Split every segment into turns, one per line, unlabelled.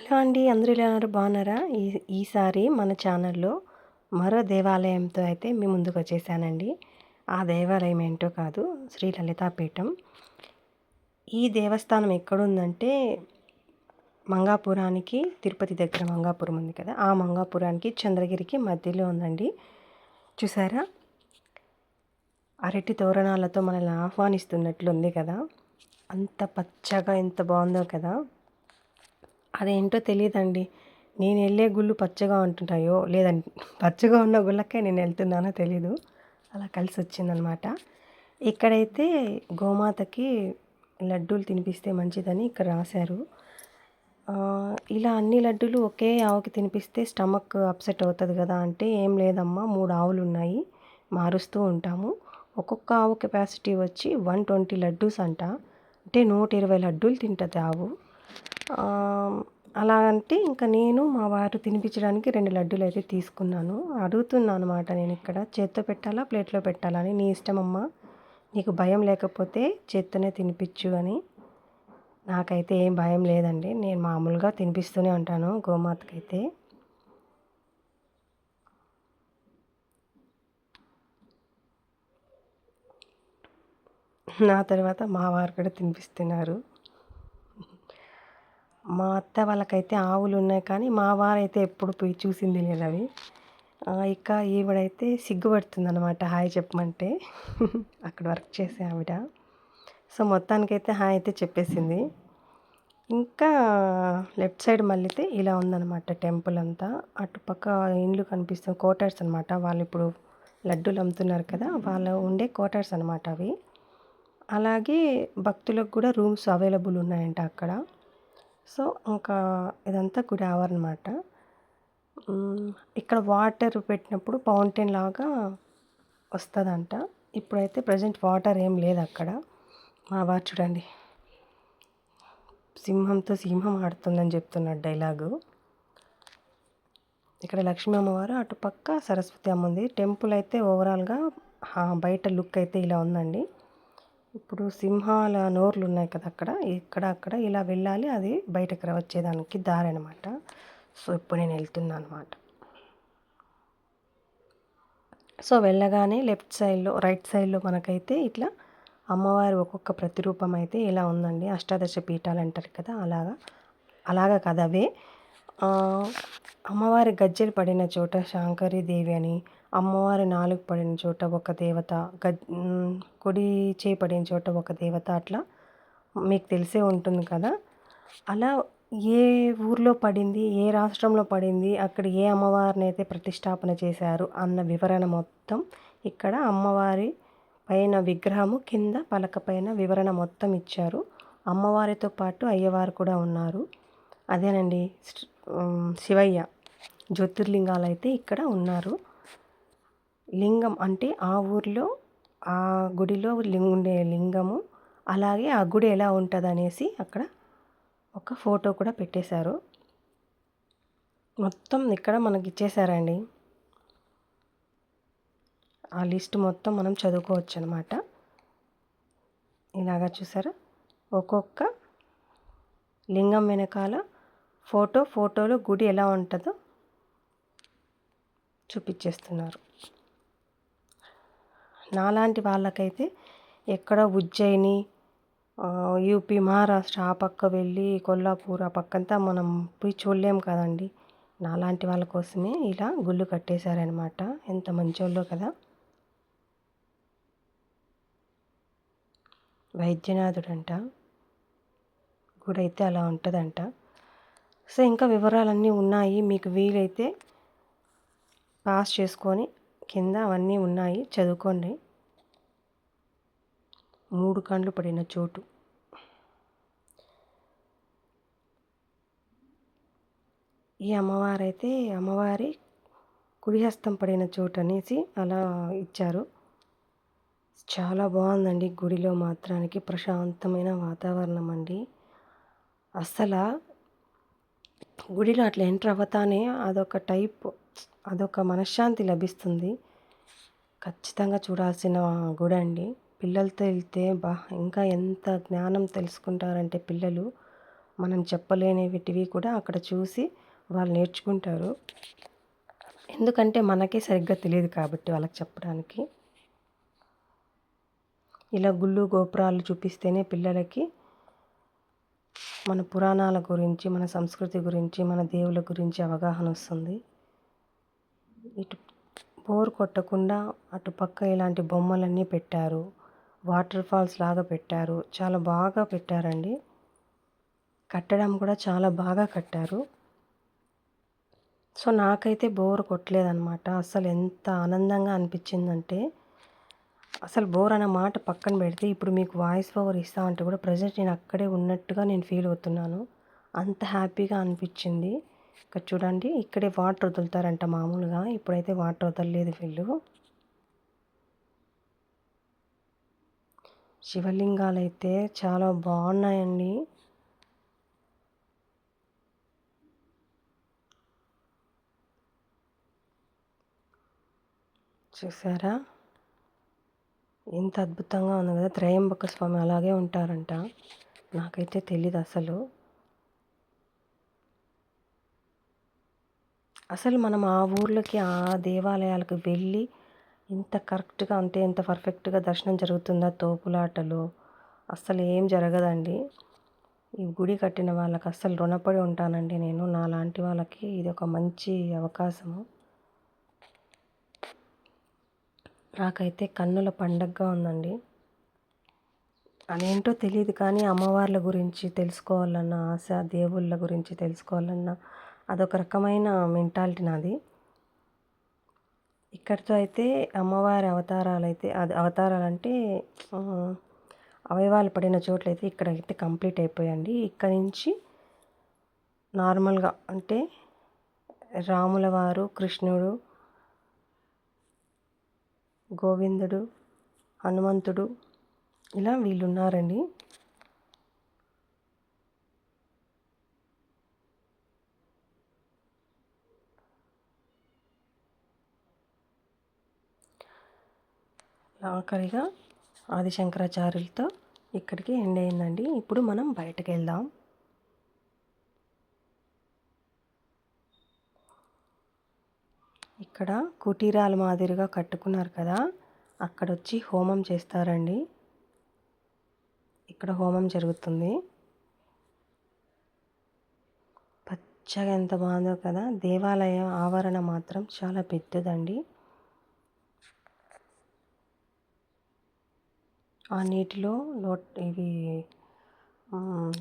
Hello అండి అందరూ ఉన్నారు? బాగున్నారా? ఈ ఈసారి మన ఛానల్లో మరో దేవాలయంతో అయితే మీ ముందుకు వచ్చేసానండి. ఆ దేవాలయం ఏంటో కాదు శ్రీ లలితాపీఠం. ఈ దేవస్థానం ఎక్కడుందంటే మంగాపురానికి తిరుపతి దగ్గర మంగాపురం ఉంది కదా ఆ మంగాపురానికి చంద్రగిరికి మధ్యలో ఉందండి. చూసారా? అరటి తోరణాలతో మనల్ని ఆహ్వానిస్తున్నట్లు ఉంది కదా. అంత పచ్చగా ఎంత బాగుందో కదా. అదేంటో తెలియదండి నేను వెళ్ళే గుళ్ళు పచ్చగా ఉంటున్నాయో లేదండి పచ్చగా ఉన్న గుళ్ళకే నేను వెళ్తున్నానో తెలీదు. అలా కలిసి వచ్చిందనమాట. ఇక్కడైతే గోమాతకి లడ్డూలు తినిపిస్తే మంచిదని ఇక్కడ రాశారు. ఇలా అన్ని లడ్డూలు ఒకే ఆవుకి తినిపిస్తే స్టమక్ అప్సెట్ అవుతుంది కదా అంటే ఏం లేదమ్మా మూడు ఆవులు ఉన్నాయి మారుస్తూ ఉంటాము. ఒక్కొక్క ఆవు కెపాసిటీ వచ్చి వన్ ట్వంటీ లడ్డూస్ అంట. అంటే నూట ఇరవై లడ్డూలు తింటుంది ఆవు. అలా అంటే ఇంకా నేను మా వారు తినిపించడానికి రెండు లడ్డూలు అయితే తీసుకున్నాను. అడుగుతున్నాను అనమాట నేను ఇక్కడ చేత్తో పెట్టాలా ప్లేట్లో పెట్టాలా అని. నీ ఇష్టమమ్మా నీకు భయం లేకపోతే చేత్తోనే తినిపించు అని. నాకైతే ఏం భయం లేదండి. నేను మామూలుగా తినిపిస్తూనే ఉంటాను గోమాతకైతే. నా తర్వాత మా వారు కూడా తినిపిస్తున్నారు. మా అత్త వాళ్ళకైతే ఆవులు ఉన్నాయి కానీ మా వారైతే ఎప్పుడు పోయి చూసింది లేదు అవి. ఇక ఈవిడైతే సిగ్గుపడుతుందనమాట హాయ్ చెప్పమంటే. అక్కడ వర్క్ చేసే ఆవిడ. సో మొత్తానికైతే హాయ్ అయితే చెప్పేసింది. ఇంకా లెఫ్ట్ సైడ్ మళ్ళీతే ఇలా ఉందన్నమాట టెంపుల్ అంతా. అటుపక్క ఇండ్లు కనిపిస్తుంది కోటర్స్ అనమాట వాళ్ళు ఇప్పుడు లడ్డూలు అమ్ముతున్నారు కదా వాళ్ళు ఉండే కోటర్స్ అనమాట అవి. అలాగే భక్తులకు కూడా రూమ్స్ అవైలబుల్ ఉన్నాయంట అక్కడ. సో ఇంకా ఇదంతా గుడి ఆవరణమాట ఇక్కడ వాటర్ పెట్టినప్పుడు ఫౌంటైన్ లాగా వస్తుందంట. ఇప్పుడైతే ప్రజెంట్ వాటర్ ఏం లేదు అక్కడ. మా వారు చూడండి. సింహంతో సింహం ఆడుతుందని చెప్తున్నాడు డైలాగు. ఇక్కడ లక్ష్మీ అమ్మవారు అటుపక్క సరస్వతి అమ్మ ఉంది. టెంపుల్ అయితే ఓవరాల్గా బయట లుక్ అయితే ఇలా ఉందండి. ఇప్పుడు సింహాల నోర్లు ఉన్నాయి కదా అక్కడ ఇక్కడ అక్కడ ఇలా వెళ్ళాలి అది బయటకు వచ్చేదానికి దారి అనమాట సో ఇప్పుడు నేను వెళ్తున్నాను అనమాట సో వెళ్ళగానే లెఫ్ట్ సైడ్లో రైట్ సైడ్లో మనకైతే ఇట్లా అమ్మవారి ఒక్కొక్క ప్రతిరూపం అయితే ఇలా ఉందండి. అష్టాదశ పీఠాలు అంటారు కదా అలాగా అలాగా కదా అవే. అమ్మవారి గజ్జెలు పడిన చోట శాంకరి దేవి అని అమ్మవారి నాలుగు పడిన చోట ఒక దేవత గ కుడి చేయి పడిన చోట ఒక దేవత అట్లా మీకు తెలిసే ఉంటుంది కదా. అలా ఏ ఊర్లో పడింది ఏ రాష్ట్రంలో పడింది అక్కడ ఏ అమ్మవారిని అయితే ప్రతిష్టాపన చేశారు అన్న వివరణ మొత్తం ఇక్కడ అమ్మవారి పైన విగ్రహము కింద పలక పైన వివరణ మొత్తం ఇచ్చారు. అమ్మవారితో పాటు అయ్యవారు కూడా ఉన్నారు. అదేనండి శివయ్య జ్యోతిర్లింగాలు అయితే ఇక్కడ ఉన్నారు. లింగం అంటే ఆ ఊరిలో ఆ గుడిలో ఉండే లింగము అలాగే ఆ గుడి ఎలా ఉంటుంది అనేసి అక్కడ ఒక ఫోటో కూడా పెట్టేశారు. మొత్తం ఇక్కడ మనకి ఇచ్చేసారండి ఆ లిస్ట్ మొత్తం మనం చదువుకోవచ్చు అనమాట ఇలాగా చూసారా? ఒక్కొక్క లింగం వెనకాల ఫోటో ఫోటోలో గుడి ఎలా ఉంటుందో చూపించేస్తున్నారు నాలాంటి వాళ్ళకైతే ఎక్కడ ఉజ్జయిని యూపీ మహారాష్ట్ర ఆ పక్క వెళ్ళి కొల్లాపూర్ ఆ పక్కంతా మనం పోయి చూడలేం కదండి. నాలాంటి వాళ్ళ కోసమే ఇలా గుళ్ళు కట్టేశారనమాట ఎంత మంచోళ్ళో కదా. వైద్యనాథుడంట. గుడి అయితే అలా ఉంటుందంట. సో ఇంకా వివరాలన్నీ ఉన్నాయి. మీకు వీలైతే పాస్ చేసుకొని కింద అవన్నీ ఉన్నాయి. చదువుకోండి. మూడు కండ్లు పడిన చోటు. ఈ అమ్మవారైతే అమ్మవారి కుడిహస్తం పడిన చోటు అనేసి అలా ఇచ్చారు. చాలా బాగుందండి గుడిలో మాత్రానికి. ప్రశాంతమైన వాతావరణం అండి. అసలు గుడిలో అట్లా ఎంటర్ అవ్వతానే అదొక టైప్ అదొక మనశ్శాంతి లభిస్తుంది. ఖచ్చితంగా చూడాల్సిన గుడి అండి. పిల్లలతో వెళ్తే బా ఇంకా ఎంత జ్ఞానం తెలుసుకుంటారంటే పిల్లలు. మనం చెప్పలేనివిటివి కూడా అక్కడ చూసి వాళ్ళు నేర్చుకుంటారు. ఎందుకంటే మనకే సరిగ్గా తెలియదు కాబట్టి వాళ్ళకి చెప్పడానికి. ఇలా గుళ్ళు గోపురాలు చూపిస్తేనే పిల్లలకి మన పురాణాల గురించి మన సంస్కృతి గురించి మన దేవుళ్ళ గురించి అవగాహన వస్తుంది. ఇటు బోర్ కొట్టకుండా అటుపక్క ఇలాంటి బొమ్మలన్నీ పెట్టారు. వాటర్ ఫాల్స్ లాగా పెట్టారు. చాలా బాగా పెట్టారండి. కట్టడం కూడా చాలా బాగా కట్టారు. సో నాకైతే బోర్ కొట్టలేదన్నమాట. అసలు ఎంత ఆనందంగా అనిపించిందంటే అసలు బోర్ అన్న మాట పక్కన పెడితే ఇప్పుడు మీకు వాయిస్ ఓవర్ ఇస్తా అంటే కూడా ప్రజెంట్ నేను అక్కడే ఉన్నట్టుగా నేను ఫీల్ అవుతున్నాను. అంత హ్యాపీగా అనిపించింది. ఇక్కడ చూడండి ఇక్కడే వాటర్ వదులుతారంట మామూలుగా. ఇప్పుడైతే వాటర్ వదలలేదు వీళ్ళు. శివలింగాలు అయితే చాలా బాగున్నాయండి. చూసారా? ఎంత అద్భుతంగా ఉంది కదా. త్రయంబక స్వామి అలాగే ఉంటారంట. నాకైతే తెలీదు అసలు. అసలు మనం ఆ ఊర్లకి ఆ దేవాలయాలకు వెళ్ళి ఇంత కరెక్ట్గా అంటే ఇంత పర్ఫెక్ట్గా దర్శనం జరుగుతుందా తోపులాటలు? అస్సలు ఏం జరగదండి. ఈ గుడి కట్టిన వాళ్ళకి అస్సలు రుణపడి ఉంటానండి నేను. నా లాంటి వాళ్ళకి ఇది ఒక మంచి అవకాశము. నాకైతే కన్నుల పండగగా ఉందండి. అదేంటో తెలియదు కానీ అమ్మవార్ల గురించి తెలుసుకోవాలన్న ఆశ దేవుళ్ళ గురించి తెలుసుకోవాలన్న అదొక రకమైన మెంటాలిటీ నాది. ఇక్కడితో అయితే అమ్మవారి అవతారాలు అయితే అది అవతారాలు అంటే అవయవాలు పడిన చోట్లయితే ఇక్కడైతే కంప్లీట్ అయిపోయాయండి. ఇక్కడ నుంచి నార్మల్గా అంటే రాముల వారు కృష్ణుడు గోవిందుడు హనుమంతుడు ఇలా వీళ్ళు ఆఖరిగా ఆదిశంకరాచార్యులతో ఇక్కడికి ఎండ్ అయిందండి. ఇప్పుడు మనం బయటకు వెళ్దాం ఇక్కడ కుటీరాల మాదిరిగా కట్టుకున్నారు కదా అక్కడ వచ్చి హోమం చేస్తారండి. ఇక్కడ హోమం జరుగుతుంది. పచ్చగా ఎంత బాగుందో కదా దేవాలయ ఆవరణ మాత్రం చాలా పెద్దదండి. ఆ నీటిలో లో ఇవి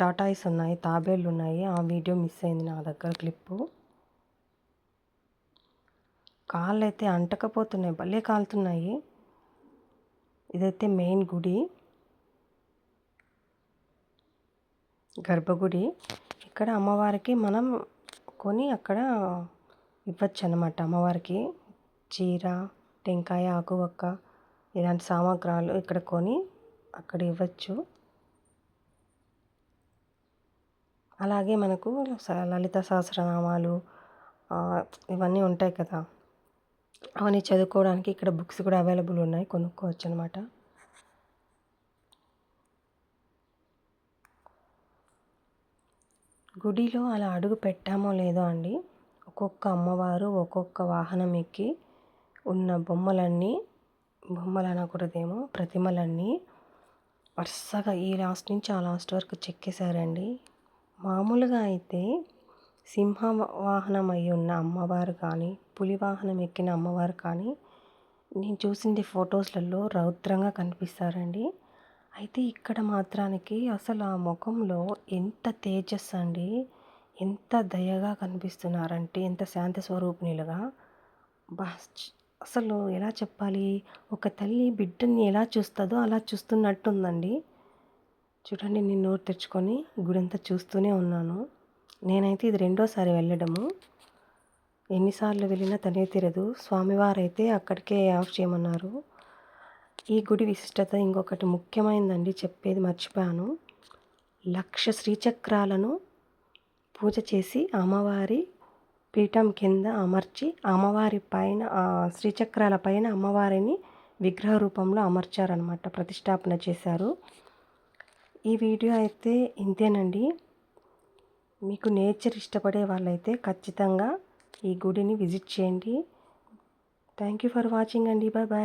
టాటాయిస్ ఉన్నాయి తాబేళ్ళు ఉన్నాయి. ఆ వీడియో మిస్ అయింది నా దగ్గర క్లిప్పు. కాళ్ళు అయితే అంటకపోతున్నాయి భలే కాలుతున్నాయి. ఇదైతే మెయిన్ గుడి గర్భగుడి. ఇక్కడ అమ్మవారికి మనం కొని అక్కడ ఇవ్వచ్చు అనమాట అమ్మవారికి చీర టెంకాయ ఆకువక్క ఇలాంటి సామాగ్రాలు ఇక్కడ కొని అక్కడ ఇవ్వచ్చు. అలాగే మనకు లలిత సహస్రనామాలు ఇవన్నీ ఉంటాయి కదా. అవన్నీ చదువుకోవడానికి ఇక్కడ బుక్స్ కూడా అవైలబుల్ ఉన్నాయి కొనుక్కోవచ్చు అనమాట గుడిలో అలా అడుగు పెట్టామో లేదో అండి. ఒక్కొక్క అమ్మవారు ఒక్కొక్క వాహనం ఎక్కి ఉన్న బొమ్మలన్నీ బొమ్మలు అనకూడదేమో ప్రతిమలన్నీ వరుసగా ఈ లాస్ట్ నుంచి ఆ లాస్ట్ వరకు చెక్కేశారండి. మామూలుగా అయితే సింహ వాహనం అయి ఉన్న అమ్మవారు కానీ పులి వాహనం ఎక్కిన అమ్మవారు కానీ నేను చూసింది ఫొటోస్లలో రౌద్రంగా కనిపిస్తారండి. అయితే ఇక్కడ మాత్రానికి అసలు ఆ ముఖంలో ఎంత తేజస్ అండి ఎంత దయగా కనిపిస్తున్నారంటే ఎంత శాంత స్వరూపిణులుగా. బా అసలు ఎలా చెప్పాలి? ఒక తల్లి బిడ్డని ఎలా చూస్తుందో అలా చూస్తున్నట్టుందండి. చూడండి నేను నోరు తెచ్చుకొని గుడంతా చూస్తూనే ఉన్నాను. నేనైతే ఇది రెండోసారి వెళ్ళడము. ఎన్నిసార్లు వెళ్ళినా తనే తీరదు. స్వామివారైతే అక్కడికే ఆఫ్ చేయమన్నారు. ఈ గుడి విశిష్టత ఇంకొకటి ముఖ్యమైనదండి చెప్పేది మర్చిపోయాను. లక్ష శ్రీచక్రాలను పూజ చేసి అమ్మవారి పీఠం కింద అమర్చి అమ్మవారి పైన శ్రీచక్రాల పైన అమ్మవారిని విగ్రహ రూపంలో అమర్చారనమాట ప్రతిష్టాపన చేశారు. ఈ వీడియో అయితే ఇంతేనండి. మీకు నేచర్ ఇష్టపడే వాళ్ళైతే ఖచ్చితంగా ఈ గుడిని విజిట్ చేయండి. థ్యాంక్ యూ ఫర్ వాచింగ్ అండి. Bye bye.